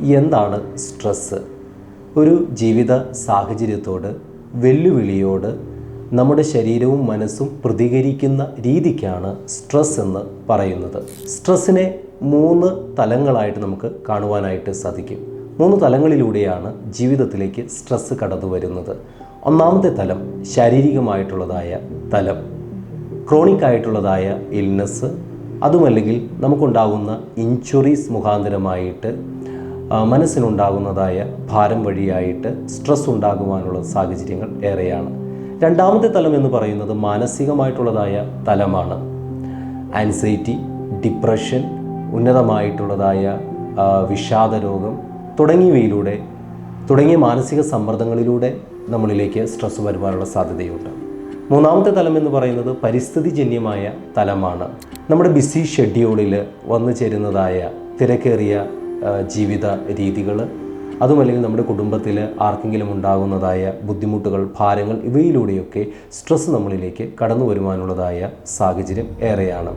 എന്താണ് സ്ട്രെസ് ഒരു ജീവിത സാഹചര്യത്തോട് വെല്ലുവിളിയോട് നമ്മുടെ ശരീരവും മനസ്സും പ്രതികരിക്കുന്ന രീതിക്കാണ് സ്ട്രെസ് എന്ന് പറയുന്നത്. സ്ട്രെസ്സിനെ മൂന്ന് തലങ്ങളായിട്ട് നമുക്ക് കാണുവാനായിട്ട് സാധിക്കും. മൂന്ന് തലങ്ങളിലൂടെയാണ് ജീവിതത്തിലേക്ക് സ്ട്രെസ് കടന്നു വരുന്നത്. ഒന്നാമത്തെ തലം ശാരീരികമായിട്ടുള്ളതായ തലം. ക്രോണിക് ആയിട്ടുള്ളതായ ഇൽനെസ് അതുമല്ലെങ്കിൽ നമുക്കുണ്ടാകുന്ന ഇഞ്ചുറീസ് മുഖാന്തരമായിട്ട് മനസ്സിനുണ്ടാകുന്നതായ ഭാരം വഴിയായിട്ട് സ്ട്രെസ് ഉണ്ടാകുവാനുള്ള സാഹചര്യങ്ങൾ ഏറെയാണ്. രണ്ടാമത്തെ തലം എന്ന് പറയുന്നത് മാനസികമായിട്ടുള്ളതായ തലമാണ്. ആൻസൈറ്റി ഡിപ്രഷൻ ഉന്നതമായിട്ടുള്ളതായ വിഷാദ വിഷാദരോഗം തുടങ്ങിയവയിലൂടെ തുടങ്ങിയ മാനസിക സമ്മർദ്ദങ്ങളിലൂടെ നമ്മളിലേക്ക് സ്ട്രെസ് വരുവാനുള്ള സാധ്യതയുണ്ട്. മൂന്നാമത്തെ തലം എന്ന് പറയുന്നത് പരിസ്ഥിതിജന്യമായ തലമാണ്. നമ്മുടെ ബിസി ഷെഡ്യൂളിൽ വന്നു ചേരുന്നതായ തിരക്കേറിയ ജീവിത രീതികൾ അതുമല്ലെങ്കിൽ നമ്മുടെ കുടുംബത്തിൽ ആർക്കെങ്കിലും ഉണ്ടാകുന്നതായ ബുദ്ധിമുട്ടുകൾ ഭാരങ്ങൾ ഇവയിലൂടെയൊക്കെ സ്ട്രെസ് നമ്മളിലേക്ക് കടന്നു വരുവാനുള്ളതായ സാഹചര്യം ഏറെയാണ്.